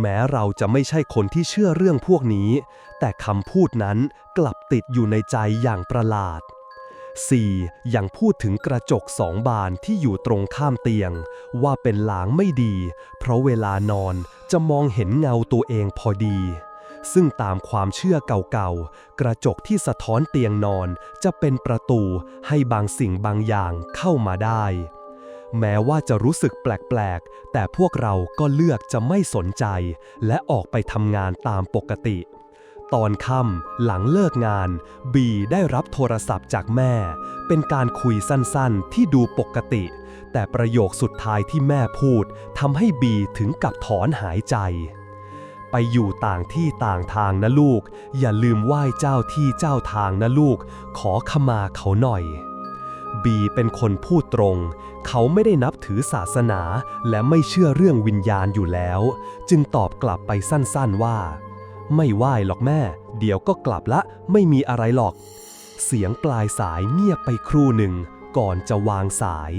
แม้เราจะไม่ใช่คนที่เชื่อเรื่องพวกนี้ แต่คำพูดนั้นกลับติดอยู่ในใจอย่างประหลาด 4. ยังพูดถึงกระจกสองบานที่อยู่ตรงข้ามเตียง ว่าเป็นหลางไม่ดี เพราะเวลานอนจะมองเห็นเงาตัวเองพอดี ซึ่งตามความเชื่อเก่าๆ กระจกที่สะท้อนเตียงนอนจะเป็นประตูให้บางสิ่งบางอย่างเข้ามาได้ แม้ว่าจะรู้สึกแปลกๆ แต่พวกเราก็เลือกจะไม่สนใจ และออกไปทำงานตามปกติ ตอนค่ำหลังเลิกงาน บีได้รับโทรศัพท์จากแม่ เป็นการคุยสั้นๆ ที่ดูปกติ แต่ประโยคสุดท้ายที่แม่พูดทำให้บีถึงกับถอนหายใจ ไปอยู่ต่างที่ต่างทางนะลูก อย่าลืมไหว้เจ้าที่เจ้าทางนะลูก ขอขมาเขาหน่อย บีเป็นคนพูดตรง เขาไม่ได้นับถือศาสนาและไม่เชื่อเรื่องวิญญาณอยู่แล้ว จึงตอบกลับไปสั้นๆว่า ไม่ไหวหรอกแม่ เดี๋ยวก็กลับละไม่มีอะไรหรอก เสียงปลายสายเงียบไปครู่หนึ่ง ก่อนจะวางสาย